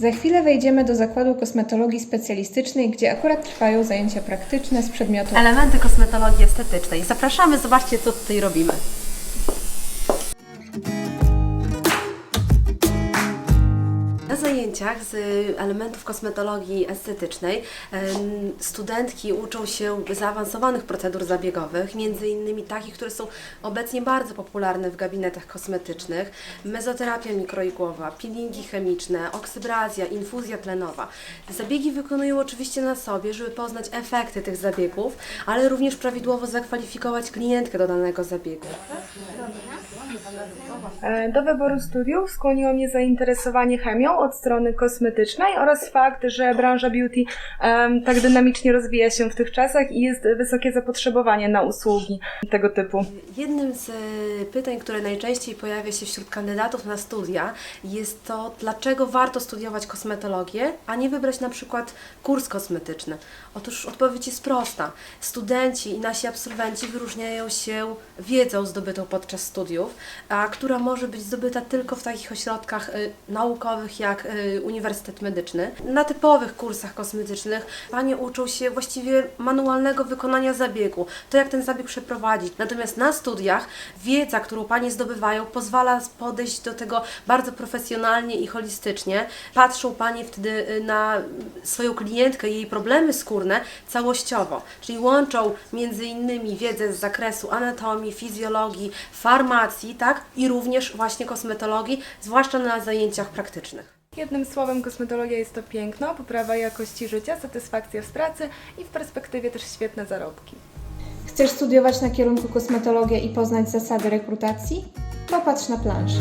Za chwilę wejdziemy do zakładu kosmetologii specjalistycznej, gdzie akurat trwają zajęcia praktyczne z przedmiotu Elementy kosmetologii estetycznej. Zapraszamy, zobaczcie co tutaj robimy. Zajęciach z elementów kosmetologii estetycznej studentki uczą się zaawansowanych procedur zabiegowych, między innymi takich, które są obecnie bardzo popularne w gabinetach kosmetycznych. Mezoterapia mikroigłowa, peelingi chemiczne, oksybrazja, infuzja tlenowa. Zabiegi wykonują oczywiście na sobie, żeby poznać efekty tych zabiegów, ale również prawidłowo zakwalifikować klientkę do danego zabiegu. E, Do wyboru studiów skłoniło mnie zainteresowanie chemią od strony kosmetycznej oraz fakt, że branża beauty tak dynamicznie rozwija się w tych czasach i jest wysokie zapotrzebowanie na usługi tego typu. Jednym z e, pytań, które najczęściej pojawia się wśród kandydatów na studia, jest to, dlaczego warto studiować kosmetologię, a nie wybrać na przykład kurs kosmetyczny. Otóż odpowiedź jest prosta. Studenci i nasi absolwenci wyróżniają się wiedzą zdobytą podczas studiów, a która może być zdobyta tylko w takich ośrodkach y, naukowych jak y, Uniwersytet Medyczny. Na typowych kursach kosmetycznych Panie uczą się właściwie manualnego wykonania zabiegu, to jak ten zabieg przeprowadzić. Natomiast na studiach wiedza, którą Panie zdobywają, pozwala podejść do tego bardzo profesjonalnie i holistycznie. Patrzą Panie wtedy y, na swoją klientkę i jej problemy skórne całościowo, czyli łączą między innymi wiedzę z zakresu anatomii, fizjologii, farmacji, tak? I również właśnie kosmetologii, zwłaszcza na zajęciach praktycznych. Jednym słowem kosmetologia jest to piękno, poprawa jakości życia, satysfakcja w pracy i w perspektywie też świetne zarobki. Chcesz studiować na kierunku kosmetologia i poznać zasady rekrutacji? Popatrz na planszę.